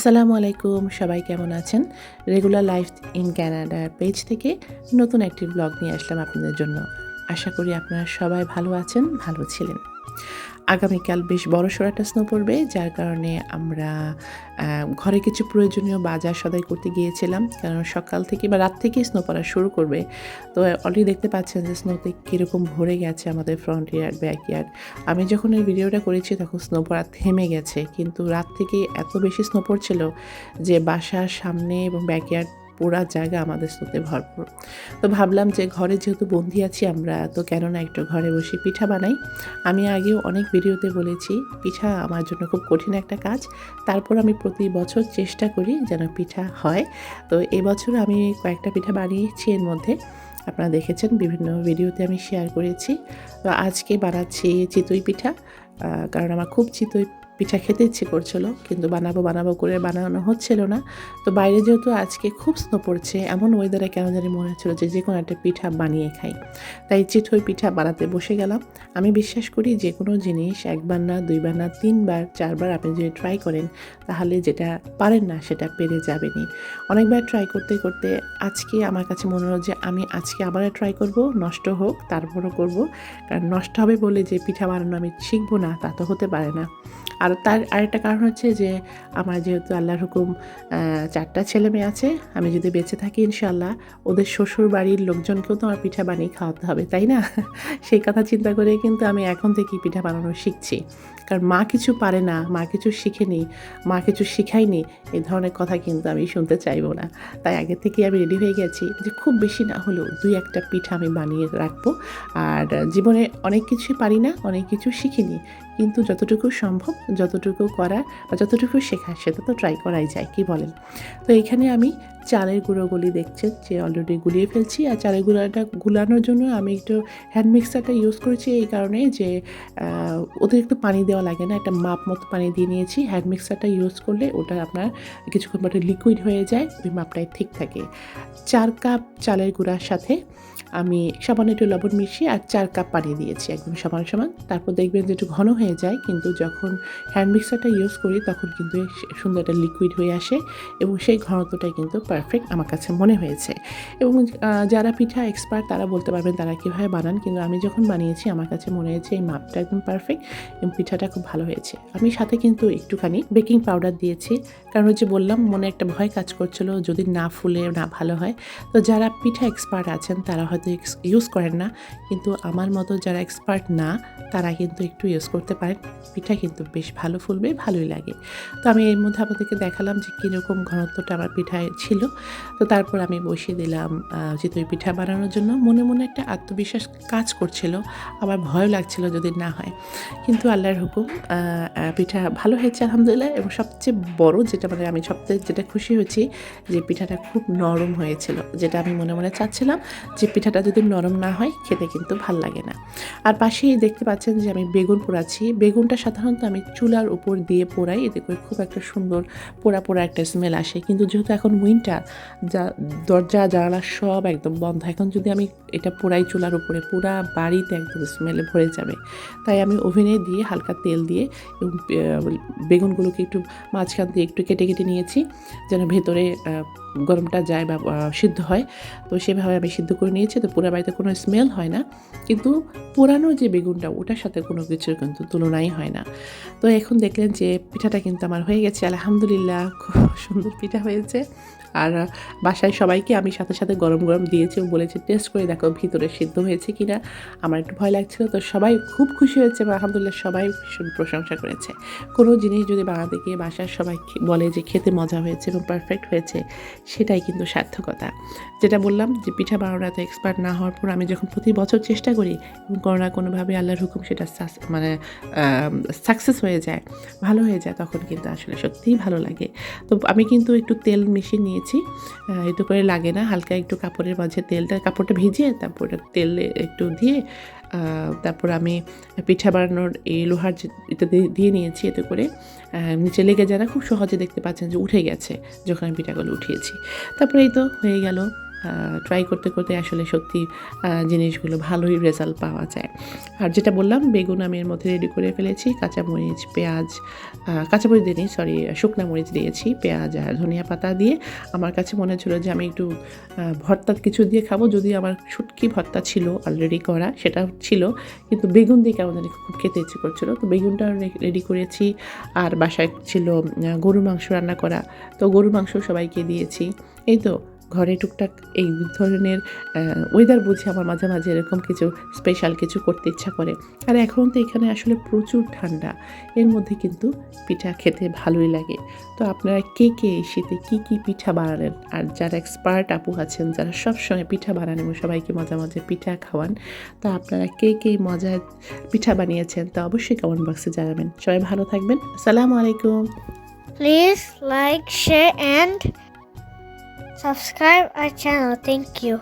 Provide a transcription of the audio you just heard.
আসসালামু আলাইকুম, সবাই কেমন আছেন? রেগুলার লাইফ ইন ক্যানাডার পেজ থেকে নতুন একটি ব্লগ নিয়ে আসলাম আপনাদের জন্য। আশা করি আপনারা সবাই ভালো আছেন, ভালো ছিলেন। আগামীকাল বেশ বড় সড়ো একটা স্নো পড়বে, যার কারণে আমরা ঘরে কিছু প্রয়োজনীয় বাজার সদাই করতে গিয়েছিলাম। কারণ সকাল থেকে বা রাত থেকেই স্নো পড়া শুরু করবে। তো অলরেডি দেখতে পাচ্ছেন যে স্নোতে কীরকম ভরে গেছে আমাদের ফ্রন্ট ইয়ার্ড ব্যাক ইয়ার্ড আমি যখন এই ভিডিওটা করেছি তখন স্নো পড়া থেমে গেছে। কিন্তু রাত থেকে এত বেশি স্নো পড়ছিল যে বাসার সামনে এবং ব্যাকয়ার্ড পুরা জায়গা আমাদের স্নোতে ভরপুর। তো ভাবলাম যে ঘরে যেহেতু বন্দি আছি আমরা, তো কেন না একটু ঘরে বসে পিঠা বানাই। আমি আগেও অনেক ভিডিওতে বলেছি, পিঠা আমার জন্য খুব কঠিন একটা কাজ। তারপর আমি প্রতি বছর চেষ্টা করি যেন পিঠা হয়। তো এবছর আমি কয়েকটা পিঠা বানিয়েছি এর মধ্যে। আপনারা দেখেছেন, বিভিন্ন ভিডিওতে আমি শেয়ার করেছি। তো আজকে বানাচ্ছি চিতই পিঠা কারণ আমার খুব চিতই পিঠা খেতে ইচ্ছে করছিল, কিন্তু বানাবো বানাবো করে বানানো হচ্ছিল না। তো বাইরে যেহেতু আজকে খুব স্নো পড়ছে, এমন ওয়েদারে কেন জানি মনে হচ্ছিল যে যে কোনো একটা পিঠা বানিয়ে খাই। তাই চিঠই পিঠা বানাতে বসে গেলাম। আমি বিশ্বাস করি যে কোনো জিনিস একবার না, দুইবার না, তিনবার, চারবার আপনি যদি ট্রাই করেন, তাহলে যেটা পারেন না, সেটা পেরে যাবেনই। অনেকবার ট্রাই করতে করতে আজকে আমার কাছে মনে হলো যে আমি আজকে আবার ট্রাই করব, নষ্ট হোক, তারপরও করব। কারণ নষ্ট হবে বলে যে পিঠা বানানো আমি শিখব না, তা তো হতে পারে না। আর তার আরেকটা কারণ হচ্ছে যে আমার যেহেতু আল্লাহর হুকুম চারটা ছেলে মেয়ে আছে, আমি যদি বেঁচে থাকি ইনশাল্লাহ ওদের শ্বশুর বাড়ির লোকজনকেও তো আমার পিঠা বানিয়ে খাওয়াতে হবে, তাই না? সেই কথা চিন্তা করে কিন্তু আমি এখন থেকেই পিঠা বানানো শিখছি। কারণ মা কিছু পারে না, মা কিছু শিখেনি, মা কিছু শিখায়নি এই ধরনের কথা কিন্তু আমি শুনতে চাইব না। তাই আগে থেকেই আমি রেডি হয়ে গেছি যে খুব বেশি না হলেও দুই একটা পিঠা আমি বানিয়ে রাখব। আর জীবনে অনেক কিছুই পারি না, অনেক কিছু শিখিনি কিন্তু যতটুকু সম্ভব, যতটুকু করা বা যতটুকু শেখা সেটা তো ট্রাই করাই যায়, কি বলেন? তো এখানে আমি চালের গুঁড়োগুলি দেখছেন যে অলরেডি গুলিয়ে ফেলছি। আর চালের গুঁড়োটা গুলানোর জন্য আমি একটু হ্যান্ড মিক্সারটা ইউজ করেছি এই কারণে যে অতিরিক্ত পানি দেওয়া লাগে না। একটা মাপ মতো পানি দিয়ে নিয়েছি। হ্যান্ড মিক্সারটা ইউজ করলে ওটা আপনার কিছুক্ষণ পরে লিকুইড হয়ে যায়, ওই মাপটাই ঠিক থাকে। চার কাপ চালের গুঁড়ার সাথে আমি সামান্য একটু লবণ মিশিয়ে আর চার কাপ পানি দিয়েছি, একদম সমান সমান। তারপর দেখবেন যে একটু ঘন হয়ে যায়, কিন্তু যখন হ্যান্ড মিক্সারটা ইউজ করি তখন কিন্তু সুন্দর একটা লিকুইড হয়ে আসে এবং সেই ঘনত্বটাই কিন্তু পারফেক্ট আমার কাছে মনে হয়েছে। এবং যারা পিঠা এক্সপার্ট তারা বলতে পারবেন তারা কীভাবে বানান, কিন্তু আমি যখন বানিয়েছি আমার কাছে মনে হয়েছে এই মাপটা একদম পারফেক্ট এবং পিঠাটা খুব ভালো হয়েছে। আমি সাথে কিন্তু একটুখানি বেকিং পাউডার দিয়েছি, কারণ হচ্ছে বললাম মনে একটা ভয় কাজ করছিল যদি না ফুলে না ভালো হয়। তো যারা পিঠা এক্সপার্ট আছেন তারা হয়তো ইউজ করেন না, কিন্তু আমার মতো যারা এক্সপার্ট না, তারা কিন্তু একটু ইউজ করতে পারেন। পিঠা কিন্তু বেশ ভালো ফুলবে, ভালোই লাগে। তো আমি এর মধ্যে আপনাদেরকে দেখালাম যে কীরকম ঘনত্বটা আমার পিঠায় ছিল। তো তারপর আমি বসিয়ে দিলাম চিতই পিঠা বানানোর জন্য। মনে মনে একটা আত্মবিশ্বাস কাজ করছিল, আবার ভয় লাগছিল যদি না হয়। কিন্তু আল্লাহর হুকুম পিঠা ভালো হয়েছে আলহামদুলিল্লাহ এবং সবচেয়ে বড় যেটা মানে আমি সবচেয়ে যেটা খুশি হয়েছি যে পিঠাটা খুব নরম হয়েছিল। যেটা আমি মনে মনে চাচ্ছিলাম যে পিঠাটা যদি নরম না হয়, খেতে কিন্তু ভালো লাগে না। আর পাশেই দেখতে পাচ্ছেন যে আমি বেগুন পোড়াচ্ছি। বেগুনটা সাধারণত আমি চুলার উপর দিয়ে পোড়াই। এতে করে খুব একটা সুন্দর পোড়া পোড়া একটা স্মেল আসে। কিন্তু যেহেতু এখন উইন্টার যা, দরজা, জানালা সব একদম বন্ধ। এখন যদি আমি এটা পোড়াই চুলার উপরে, পুরা বাড়িতে একদম স্মেলে ভরে যাবে। তাই আমি ওভেনে দিয়ে হালকা তেল দিয়ে এবং বেগুনগুলোকে একটু মাঝখান দিয়ে একটু কেটে কেটে নিয়েছি, যেন ভেতরে গরমটা যায় বা সিদ্ধ হয়। তো সেভাবে আমি সিদ্ধ করে নিয়েছি। তো পুরো বাড়িতে কোনো স্মেল হয় না। কিন্তু পুরানো যে বেগুনটা, ওটার সাথে কোনো কিছুর কিন্তু তুলনাই হয় না। তো এখন দেখলেন যে পিঠাটা কিন্তু আমার হয়ে গেছে। আলহামদুলিল্লাহ, খুব সুন্দর পিঠা হয়েছে। আর বাসায় সবাইকে আমি সাথে সাথে গরম গরম দিয়েছি বলেছি টেস্ট করে দেখো ভিতরে সিদ্ধ হয়েছে কি না আমার একটু ভয় লাগছিল, তো সবাই খুব খুশি হয়েছে এবং আলহামদুলিল্লাহ সবাই ভীষণ প্রশংসা করেছে। কোনো জিনিস যদি বানাতে গিয়ে বাসার সবাই বলে যে খেতে মজা হয়েছে এবং পারফেক্ট হয়েছে, সেটাই কিন্তু সার্থকতা। যেটা বললাম যে পিঠা বানানো এত এক্সপার্ট না হওয়ার পর আমি যখন প্রতি বছর চেষ্টা করি, এবং কোনো না কোনোভাবে আল্লাহর হুকুম সেটা মানে সাকসেস হয়ে যায়, ভালো হয়ে যায়, তখন কিন্তু আসলে সত্যিই ভালো লাগে। তো আমি কিন্তু একটু তেল মিশিয়ে নিয়েছি একটু করে লাগে না, হালকা একটু কাপড়ের মাঝে তেলটা, কাপড়টা ভিজিয়ে তারপর তেল একটু দিয়ে তারপর আমি পিঠা বানানোর এই লোহার এটা দিয়ে নিয়েছি এতে করে। নিচে লেগে যারা খুব সহজে দেখতে পাচ্ছেন যে উঠে গেছে, যখন আমি পিঠাগুলো উঠিয়েছি। তারপরে এই তো হয়ে গেল। ট্রাই করতে করতে আসলে সত্যি জিনিসগুলো ভালোই রেজাল্ট পাওয়া যায়। আর যেটা বললাম, বেগুন আমি এর মধ্যে রেডি করে ফেলেছি, কাঁচামরিচ, পেঁয়াজ কাঁচামরিচ দিইনি সরি শুকনা মরিচ দিয়েছি, পেঁয়াজ আর ধনিয়া পাতা দিয়ে। আমার কাছে মনে হচ্ছিল যে আমি একটু ভর্তা কিছু দিয়ে খাব যদি আমার শুটকি ভর্তা ছিল অলরেডি করা সেটা ছিল, কিন্তু বেগুন দিয়ে কেমন জানি খুব খেতে ইচ্ছে করছিল। তো বেগুনটা রেডি করেছি, আর বাসায় ছিল গরুর মাংস রান্না করা, তো গরুর মাংস সবাইকে দিয়েছি। এই তো ঘরে টুকটাক এই ধরনের ওয়েদার বুঝে আমার মাঝে মাঝে এরকম কিছু স্পেশাল কিছু করতে ইচ্ছা করে। আর এখন তো এখানে আসলে প্রচুর ঠান্ডা। এর মধ্যে কিন্তু পিঠা খেতে ভালোই লাগে। তো আপনারা কে কে শীতে কী কী পিঠা বানালেন? আর যারা এক্সপার্ট আপু আছেন যারা সবসময় পিঠা বানান এবং সবাইকে মজা মজা পিঠা খাওয়ান তো আপনারা কে কে মজার পিঠা বানিয়েছেন তা অবশ্যই কমেন্ট বক্সে জানাবেন। সবাই ভালো থাকবেন। আসসালামু আলাইকুম। Please like, share, and subscribe our channel. Thank you.